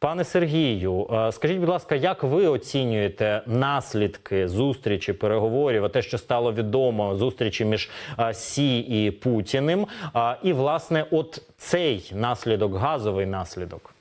Пане Сергію, е, скажіть, будь ласка, як ви оцінюєте наслідки зустрічі переговорів, а те, що стало відомо зустрічі між е, Сі і Путіним? А, І власне, от цей наслідок, газовий наслідок.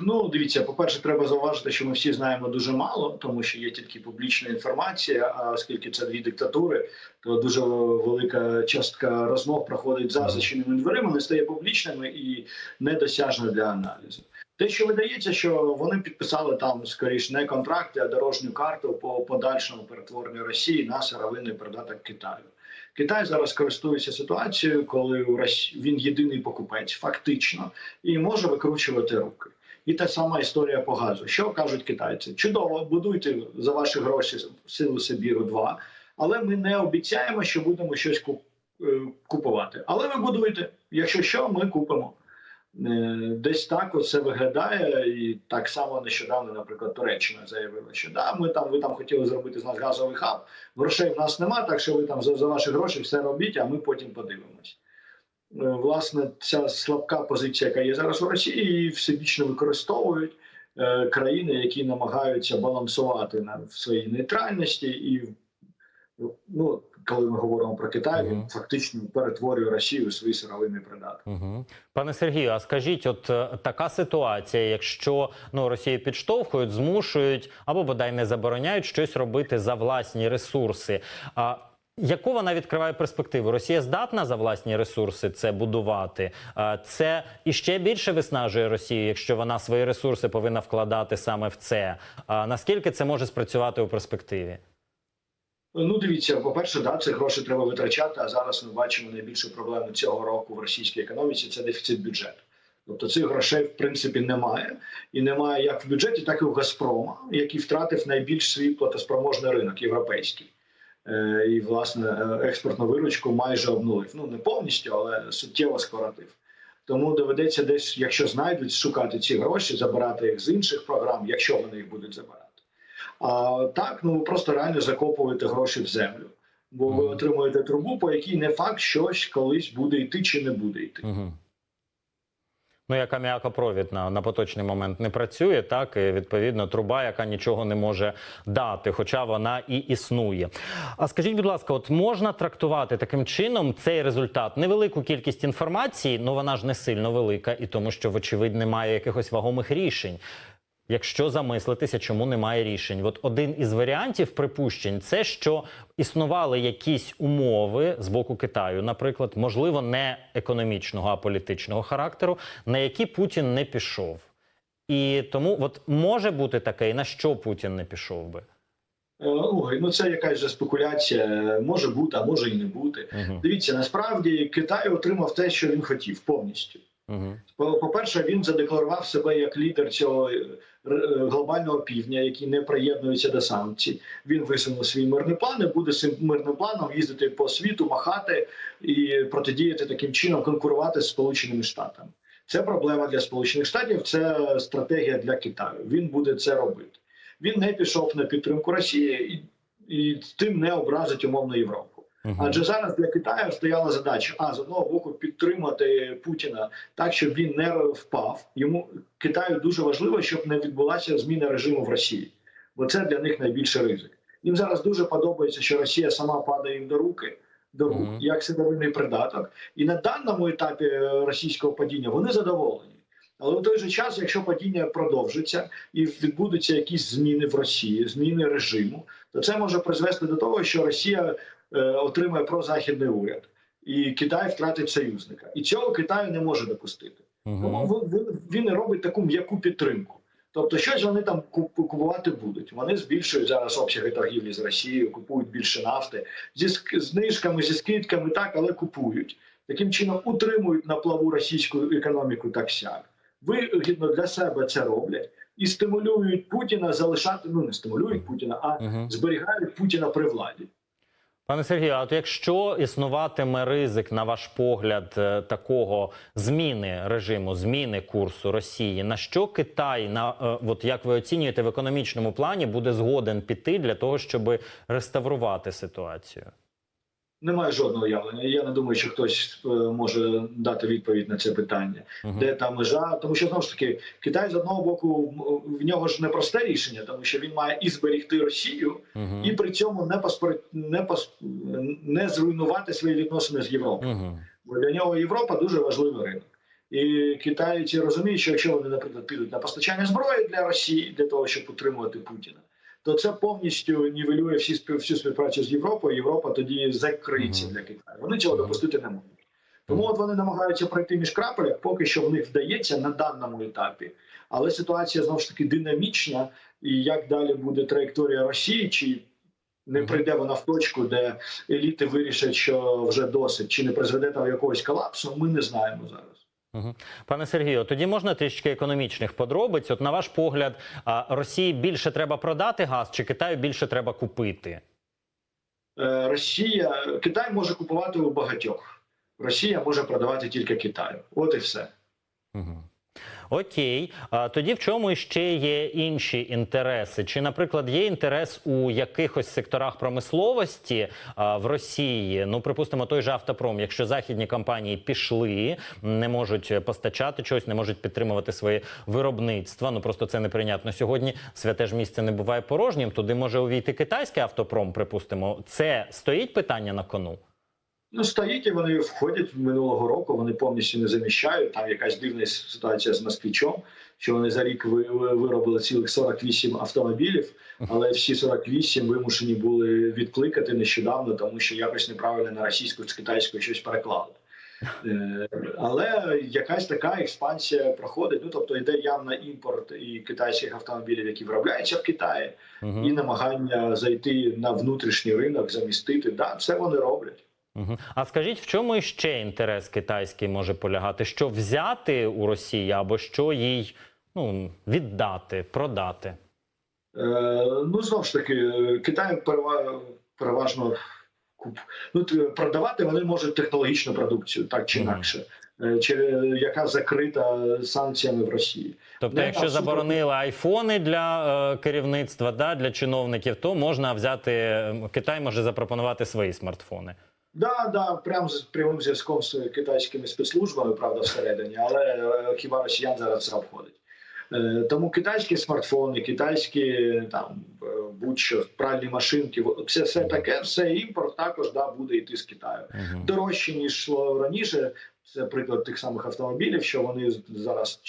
Ну, дивіться, по-перше, треба зауважити, що ми всі знаємо дуже мало, тому що є тільки публічна інформація. А оскільки це дві диктатури, то дуже велика частка розмов проходить за зачиненими дверима, не стає публічними і недосяжна для аналізу. Те, що видається, що вони підписали там скоріш не контракти, а дорожню карту по подальшому перетворенню Росії на сировинний придаток Китаю. Китай зараз користується ситуацією, коли у Росі- він єдиний покупець, фактично, і може викручувати руки. І та сама історія по газу. Що кажуть китайці? Чудово, будуйте за ваші гроші силу Сибіру 2 але ми не обіцяємо, що будемо щось е, купувати. Але ви будуєте. Якщо що, ми купимо. Е, Десь так це виглядає, і так само нещодавно, наприклад, Туреччина заявила, що да, ми там ви там хотіли зробити з нас газовий хаб. Грошей в нас нема, так що ви там за, за ваші гроші все робіть, а ми потім подивимось. Е, Власне, ця слабка позиція, яка є зараз у Росії, її всебічно використовують е, країни, які намагаються балансувати на в своїй нейтральності, і ну, коли ми говоримо про Китай, він фактично перетворює Росію у свій сировинний придаток. Угу. Пане Сергію, а скажіть, от е, така ситуація, якщо ну Росію підштовхують, змушують або бодай не забороняють щось робити за власні ресурси. А яку вона відкриває перспективу? Росія здатна за власні ресурси це будувати? Це іще більше виснажує Росію, якщо вона свої ресурси повинна вкладати саме в це. А наскільки це може спрацювати у перспективі? Ну, дивіться, по-перше, да, це гроші треба витрачати. А зараз ми бачимо найбільшу проблему цього року в російській економіці це дефіцит бюджету. Тобто цих грошей в принципі немає, і немає як в бюджеті, так і в Газпрома, який втратив найбільш свій платоспроможний ринок європейський. Е, і власне е, експортну виручку майже обнулив. Ну не повністю, але суттєво скоротив. Тому доведеться десь, якщо знайдуть, шукати ці гроші, забирати їх з інших програм, якщо вони їх будуть забирати. А так, ну ви просто реально закопуєте гроші в землю, бо ви отримуєте трубу, по якій не факт щось колись буде йти чи не буде йти. Угу. Ну, яка м'якопровід на, на поточний момент не працює, так і відповідно труба, яка нічого не може дати, хоча вона і існує. А скажіть, будь ласка, от можна трактувати таким чином цей результат невелику кількість інформації, ну вона ж не сильно велика, і тому, що, вочевидь, немає якихось вагомих рішень. Якщо замислитися, чому немає рішень, от один із варіантів припущень це що існували якісь умови з боку Китаю, наприклад, можливо, не економічного, а політичного характеру, на які Путін не пішов. І тому, от може бути таке, і на що Путін не пішов би? Е, Ой, ну це якась же спекуляція. Може бути, а може і не бути. Угу. Дивіться, насправді Китай отримав те, що він хотів повністю. Угу. По- По-перше, він задекларував себе як лідер цього е, глобального півдня, який не приєднується до санкцій. Він висунув свій мирний план і буде цим мирним планом їздити по світу, махати і протидіяти таким чином, конкурувати з Сполученими Штатами. Це проблема для Сполучених Штатів, це стратегія для Китаю. Він буде це робити. Він не пішов на підтримку Росії і, і тим не образить умовно Європу. Адже зараз для Китаю стояла задача: а з одного боку підтримати Путіна так, щоб він не впав. Йому Китаю дуже важливо, щоб не відбулася зміна режиму в Росії, бо це для них найбільший ризик. Їм зараз дуже подобається, що Росія сама падає їм до руки. До рук Мгм. як сировинний придаток, і на даному етапі е, російського падіння вони задоволені. Але в той же час, якщо падіння продовжиться і відбудуться якісь зміни в Росії, зміни режиму, то це може призвести до того, що Росія е, отримає прозахідний уряд, і Китай втратить союзника. І цього Китаю не може допустити. Тому він, робить таку м'яку підтримку. Тобто, щось вони там купувати будуть. Вони збільшують зараз обсяги торгівлі з Росією, купують більше нафти зі знижками, зі скидками, так, але купують. Таким чином утримують на плаву російську економіку так сяк. Вигідно для себе це роблять і стимулюють Путіна залишати. Ну не стимулюють Путіна, а Угу. зберігають Путіна при владі. Пане Сергію, а от якщо існуватиме ризик, на ваш погляд, е, такого зміни режиму, зміни курсу Росії, на що Китай, на е, от як ви оцінюєте в економічному плані, буде згоден піти для того, щоб реставрувати ситуацію? Немає жодного уявлення. Я не думаю, що хтось е, може дати відповідь на це питання. Мгм. Де та межа? Тому що знову ж таки Китай з одного боку в нього ж не просте рішення, тому що він має і зберегти Росію, Мгм. і при цьому не поспор... не, пос... не зруйнувати свої відносини з Європою. Мгм. Бо для нього Європа дуже важливий ринок. І китайці розуміють, що якщо вони, наприклад, підуть на постачання зброї для Росії для того, щоб утримувати Путіна, то це повністю нівелює всі спів- всю співпрацю з Європою. Європа тоді закриється для Китаю. Вони цього допустити не можуть. Тому от вони намагаються пройти між крапель, поки що в них вдається на даному етапі. Але ситуація знову ж таки динамічна, і як далі буде траєкторія Росії, чи не прийде вона в точку, де еліти вирішать, що вже досить, чи не призведе до якогось колапсу, ми не знаємо зараз. Пане Сергію, тоді можна трішки економічних подробиць. От на ваш погляд, Росії більше треба продати газ, чи Китаю більше треба купити? Е, Росія, Китай може купувати у багатьох. Росія може продавати тільки Китаю. От і все. Мгм. Окей, а тоді в чому ще є інші інтереси? Чи, наприклад, є інтерес у якихось секторах промисловості а, в Росії? Ну, припустимо, той же автопром, якщо західні компанії пішли, не можуть постачати щось, не можуть підтримувати своє виробництво. Ну просто це неприйнятно. Сьогодні святе ж місце не буває порожнім. Туди може увійти китайський автопром. Припустимо, це стоїть питання на кону. Ну, стоїть і вони входять минулого року, вони повністю не заміщають. Там якась дивна ситуація з москвичом, що вони за рік ви- ви- виробили цілих 48 автомобілів, але всі 48 вимушені були відкликати нещодавно, тому що якось неправильно на російську з китайською щось переклали. Е, Але якась така експансія проходить. Ну тобто йде явно імпорт і китайських автомобілів, які виробляються в Китаї, Мгм. і намагання зайти на внутрішній ринок, замістити. Да, все вони роблять. А скажіть, в чому ще інтерес китайський може полягати? Що взяти у Росії або що їй ну, віддати, продати? Е, ну знову ж таки, Китай переважно куп... ну, продавати вони можуть технологічну продукцію, так чи інакше, е, чи, яка закрита санкціями в Росії. Тобто, Не, якщо абсолютно. заборонили айфони для е, керівництва, да, для чиновників, то можна взяти Китай може запропонувати свої смартфони. Да, да, прямо з прямим зв'язком з китайськими спецслужбами, правда, всередині, але е, хіба росіян зараз це обходить. Е, Тому китайські смартфони, китайські там е, будь-що пральні машинки, все, все таке, все імпорт також да, буде йти з Китаю. Дорожче ніж йшло раніше. Це приклад тих самих автомобілів, що вони зараз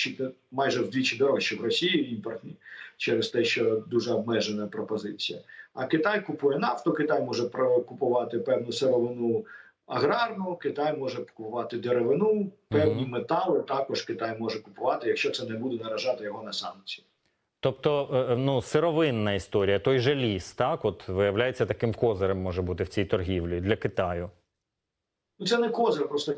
майже вдвічі дорожчі в Росії імпортні через те, що дуже обмежена пропозиція. А Китай купує нафту, Китай може купувати певну сировину аграрну, Китай може купувати деревину, певні метали також Китай може купувати, якщо це не буде наражати його на санкції. Тобто, е, е, ну, сировинна історія, той же ліс, так, от виявляється, таким козирем може бути в цій торгівлі для Китаю. Ну це не козир, просто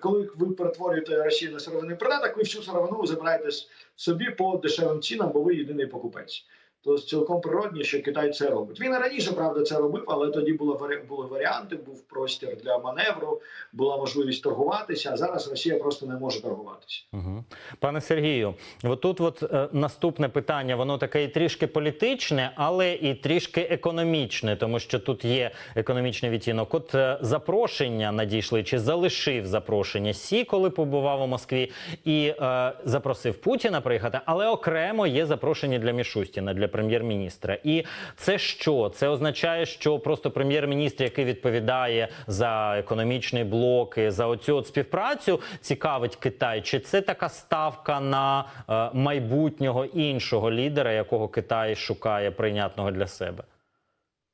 коли ви перетворюєте Росію на сировинний придаток, ви всю сировину забираєте собі по дешевим цінам, бо ви єдиний покупець. То цілком природні, що Китай це робить. Він раніше правда це робив, але тоді було були варіанти, був простір для маневру, була можливість торгуватися. А зараз Росія просто не може торгуватися. Угу. Пане Сергію, отут от е, наступне питання, воно таке і трішки політичне, але і трішки економічне, тому що тут є економічний відтінок. От е, запрошення надійшли, чи залишив запрошення Сі, коли побував у Москві, і е, запросив Путіна приїхати, але окремо є запрошення для Мішустіна, для прем'єр-міністра. І це що? Це означає, що просто прем'єр-міністр, який відповідає за економічний блок, і за оцю от співпрацю, цікавить Китай? Чи це така ставка на е, майбутнього іншого лідера, якого Китай шукає прийнятного для себе?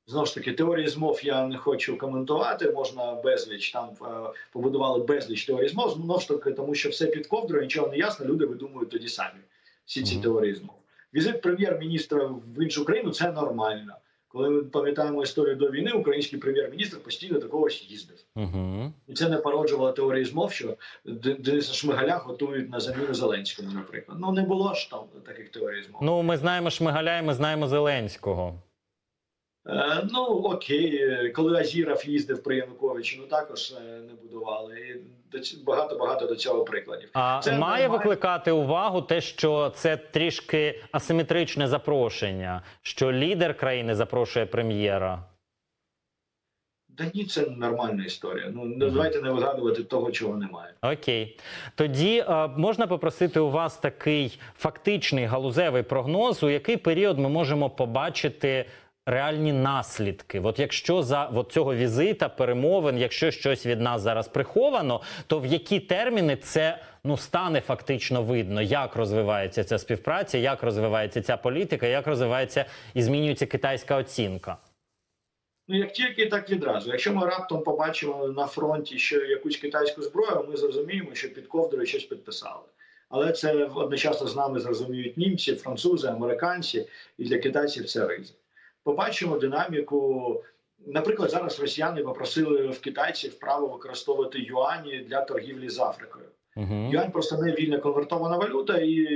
Знову ж таки, теорії змов я не хочу коментувати. Можна безліч там е, побудували безліч теорій змов. Знову ж таки, тому що все під ковдрою, нічого не ясно. Люди видумують тоді самі всі ці теорії змов. Візит прем'єр-міністра в іншу країну це нормально. Коли ми пам'ятаємо історію до війни, український прем'єр-міністр постійно до когось їздив. Угу. І це не породжувало теорії змов, що Дениса Шмигаля готують на заміну Зеленському, наприклад. Ну не було ж там таких теорій змов. Ну, ми знаємо Шмигаля, і ми знаємо Зеленського. Е, ну окей, коли Азіров їздив при Януковичі, ну також е, не будували. І багато багато до цього прикладів. А Це має викликати увагу те, що це трішки асиметричне запрошення, що лідер країни запрошує прем'єра. Да ні, це нормальна історія. Ну не давайте не вигадувати того, чого немає. Окей, тоді е, можна попросити у вас такий фактичний галузевий прогноз, у який період ми можемо побачити реальні наслідки. От якщо за от цього візита, перемовин, якщо щось від нас зараз приховано, то в які терміни це ну стане фактично видно, як розвивається ця співпраця, як розвивається ця політика, як розвивається і змінюється китайська оцінка. Ну як тільки так відразу. Якщо ми раптом побачимо на фронті ще якусь китайську зброю, ми зрозуміємо, що під ковдрою щось підписали. Але це одночасно з нами зрозуміють німці, французи, американці, і для китайців це ризик. Побачимо динаміку. Наприклад, зараз росіяни попросили в китайців право використовувати юані для торгівлі з Африкою. Угу. Юань просто не вільно конвертована валюта, і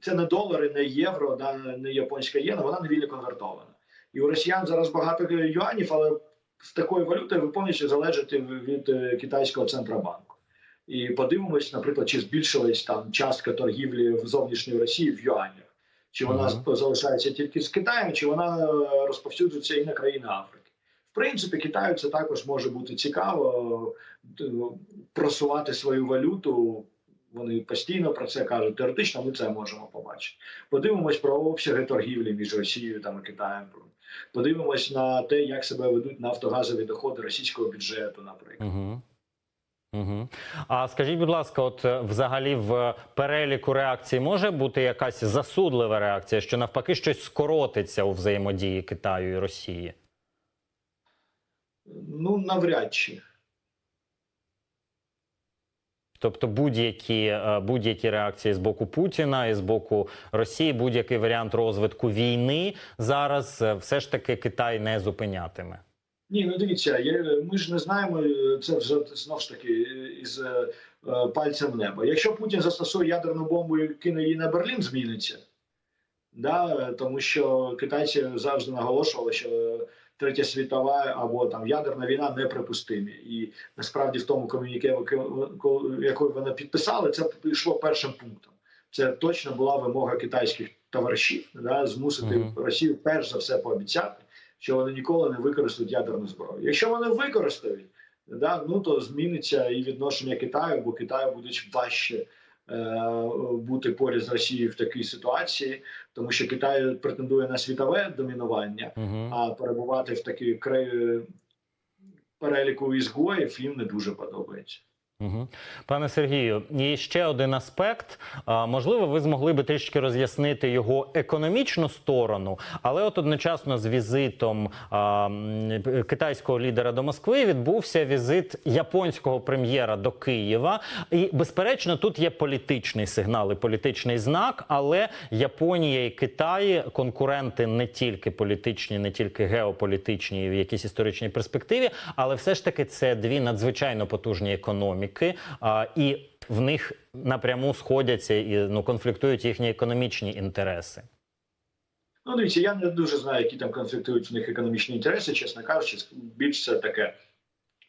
це не долари, не євро, не японська єна, вона не вільно конвертована. І у росіян зараз багато юанів, але з такої валюти ви повністю залежите від е, китайського центробанку. І подивимось, наприклад, чи збільшилась там частка торгівлі в зовнішній Росії в юанях. Чи вона залишається тільки з Китаєм, чи вона е, розповсюджується і на країни Африки? В принципі, Китаю це також може бути цікаво просувати свою валюту. Вони постійно про це кажуть. Теоретично ми це можемо побачити. Подивимось про обсяги торгівлі між Росією та Китаєм. Подивимось на те, як себе ведуть нафтогазові доходи російського бюджету, наприклад. Угу. Угу. А скажіть, будь ласка, от е, взагалі в переліку реакцій може бути якась засудлива реакція, що навпаки щось скоротиться у взаємодії Китаю і Росії? Ну навряд чи. Тобто будь-які е, будь-які реакції з боку Путіна і з боку Росії, будь-який варіант розвитку війни зараз е, все ж таки Китай не зупинятиме. Ні, ну дивіться, я, ми ж не знаємо е, це вже знов ж таки е, із е, е, пальцем в небо. Якщо Путін застосує ядерну бомбу і кине її на Берлін, зміниться. Да, тому що китайці завжди наголошували, що третя світова або там ядерна війна неприпустимі. І насправді в тому комюніке, якою вони підписали, це йшло першим пунктом. Це точно була вимога китайських товаришів, да, змусити Мгм. Росію перш за все пообіцяти, що вони ніколи не використають ядерну зброю. Якщо вони використають, да, ну то зміниться і відношення Китаю, бо Китаю буде важче е, бути поряд з Росією в такій ситуації, тому що Китай претендує на світове домінування, Угу. а перебувати в такій кре- переліку ізгоїв їм не дуже подобається. Пане Сергію, і ще один аспект. Можливо, ви змогли би трішки роз'яснити його економічну сторону, але от одночасно з візитом китайського лідера до Москви відбувся візит японського прем'єра до Києва. І безперечно, тут є політичний сигнал і політичний знак, але Японія і Китай конкуренти не тільки політичні, не тільки геополітичні в якійсь історичній перспективі, але все ж таки це дві надзвичайно потужні економіки, а, і в них напряму сходяться і ну конфліктують їхні економічні інтереси. Ну, дивіться, я не дуже знаю, які там конфліктують в них економічні інтереси, чесно кажучи, більш це таке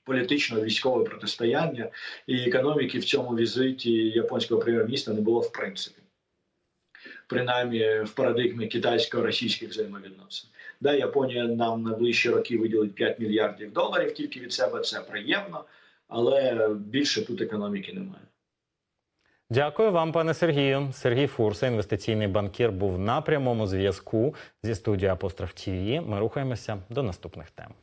політично-військове протистояння, і економіки в цьому візиті японського прем'єр-міністра не було в принципі. Принаймні в парадигмі китайсько-російських взаємовідносин. Да, Японія нам на ближчі роки виділить 5 мільярдів доларів тільки від себе. Це приємно, але більше тут економіки немає. Дякую вам, пане Сергію. Сергій Фурса, інвестиційний банкір, був на прямому зв'язку зі студією Апостроф ТІВІ. Ми рухаємося до наступних тем.